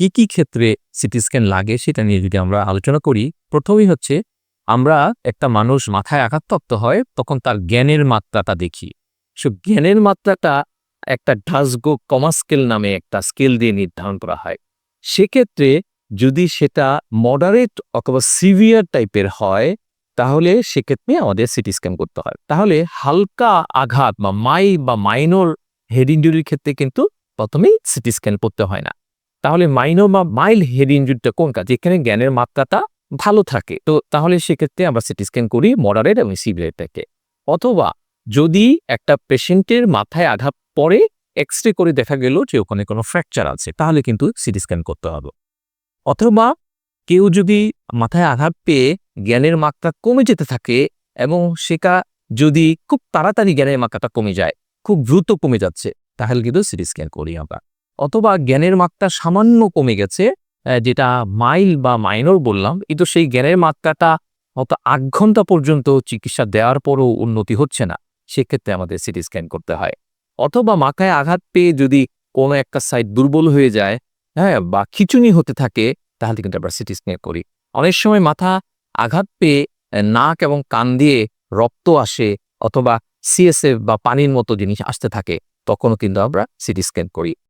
কি কি ক্ষেত্রে সিটি স্ক্যান লাগে সেটা নিয়ে যদি আমরা আলোচনা করি, প্রথমেই হচ্ছে আমরা একটা মানুষ মাথায় আঘাতপ্রাপ্ত হয়, তখন তার জ্ঞানের মাত্রাটা দেখি। সো জ্ঞানের মাত্রাটা একটা ডাসগো কমা স্কেল নামে একটা স্কেল দিয়ে নির্ধারণ করা হয়। সেক্ষেত্রে যদি সেটা মডারেট অথবা সিভিয়ার টাইপের হয়, তাহলে সেক্ষেত্রে আমাদের সিটি স্ক্যান করতে হয়। তাহলে হালকা আঘাত বা মাই বা মাইনর হেড ইঞ্জুরির ক্ষেত্রে কিন্তু প্রথমেই সিটি স্ক্যান করতে হয় না। তাহলে মাইনর বা মাইল হেড ইঞ্জুরিটা কোনটা যেখানে জ্ঞানের মাত্রাটা ভালো থাকে। তো তাহলে সেক্ষেত্রে আমরা সিটি স্ক্যান করি মডারেট এবং সিভিয়ার অথবা যদি একটা পেশেন্টের মাথায় আঘাত পরে এক্স রে করে দেখা গেল যে ওখানে কোনো ফ্র্যাকচার আছে, তাহলে কিন্তু সিটি স্ক্যান করতে হবে। অথবা কেউ যদি মাথায় আঘাত পেয়ে জ্ঞানের মাত্রা কমে যেতে থাকে এবং সেটা যদি খুব তাড়াতাড়ি জ্ঞানের মাত্রাটা কমে যায়, খুব দ্রুত কমে যাচ্ছে, তাহলে কিন্তু সিটি স্ক্যান করি আমরা। অথবা জ্ঞানের মাত্রা সামান্য কমে গেছে যেটা মাইল বা মাইনর বললাম, কিন্তু সেই জ্ঞানের মাত্রাটা হয়তো আট ঘণ্টা পর্যন্ত চিকিৎসা দেওয়ার পরও উন্নতি হচ্ছে না। সেক্ষেত্রে আমাদের সিটি স্ক্যান করতে হয়। অথবা মাথায় আঘাত পেয়ে যদি কোনো একটা সাইড দুর্বল হয়ে যায় হ্যাঁ বা খিচুনি হতে থাকে, তাহলে কিন্তু আমরা সিটি স্ক্যান করি। অনেক সময় মাথা আঘাত পেয়ে নাক এবং কান দিয়ে রক্ত আসে অথবা সিএসএফ বা পানির মতো জিনিস আসতে থাকে, তখনও কিন্তু আমরা সিটি স্ক্যান করি।